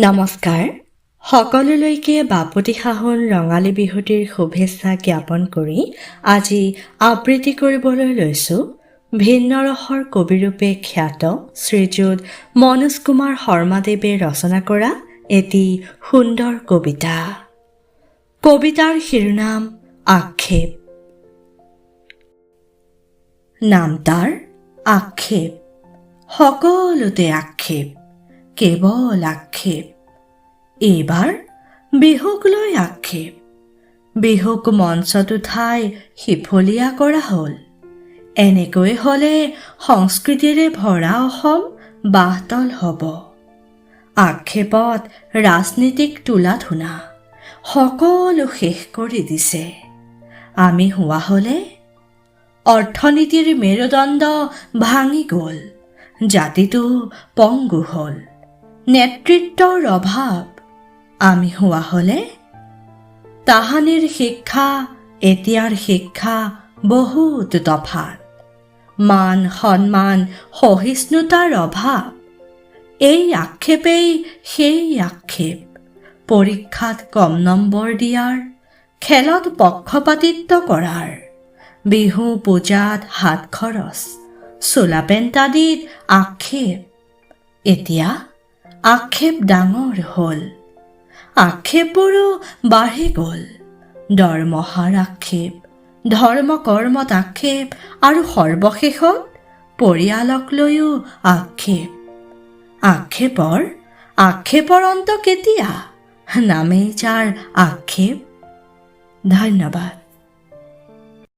নমস্কাৰ। সকলোলৈকে বাপতি সাহোন ৰঙালী বিহুটিৰ শুভেচ্ছা জ্ঞাপন কৰি আজি আবৃত্তি কৰিবলৈ লৈছোঁ। ভিন্ন ৰসৰ কবিৰূপে খ্যাত শ্ৰীযুত মনোজ কুমাৰ শৰ্মাদেৱে ৰচনা কৰা এটি সুন্দৰ কবিতা। কবিতাৰ শিৰোনাম আক্ষেপ। নাম তাৰ আক্ষেপ। সকলোতে আক্ষেপ। কেৱল আক্ষেপ। এইবাৰ বিহুক লৈ আক্ষেপ। বিহুক মঞ্চত উঠাই সিফলীয়া কৰা হ'ল। এনেকৈ হ'লে সংস্কৃতিৰে ভৰা অসম বাহতল হ'ব। আক্ষেপত ৰাজনীতিক তোলা ধূনা সকলো শেষ কৰি দিছে। আমি হোৱা হ'লে অৰ্থনীতিৰ মেৰুদণ্ড ভাঙি গ'ল। জাতিটো পংগু হ'ল। নেতৃত্বৰ অভাৱ। আমি হোৱা হ'লে? তাহানিৰ শিক্ষা এতিয়াৰ শিক্ষা বহুত তফাত। মান সন্মান সহিষ্ণুতাৰ অভাৱ। এই আক্ষেপেই সেই আক্ষেপ। পৰীক্ষাত কম নম্বৰ দিয়াৰ খেলত পক্ষপাতিত্ব কৰাৰ। বিহু পূজাত হাত খৰচ চোলা পেণ্ট আদিত আক্ষেপ। এতিয়া আক্ষেপ ডাঙৰ হ'ল আক্ষেপবোৰো বাঢ়ি গ'ল। দৰমহাৰ আক্ষেপ ধৰ্ম কৰ্মত আক্ষেপ, আৰু সৰ্বশেষত পৰিয়ালক লৈও আক্ষেপ। আক্ষেপৰ আক্ষেপৰ অন্ত কেতিয়া? নামেই যাৰ আক্ষেপ। ধন্যবাদ।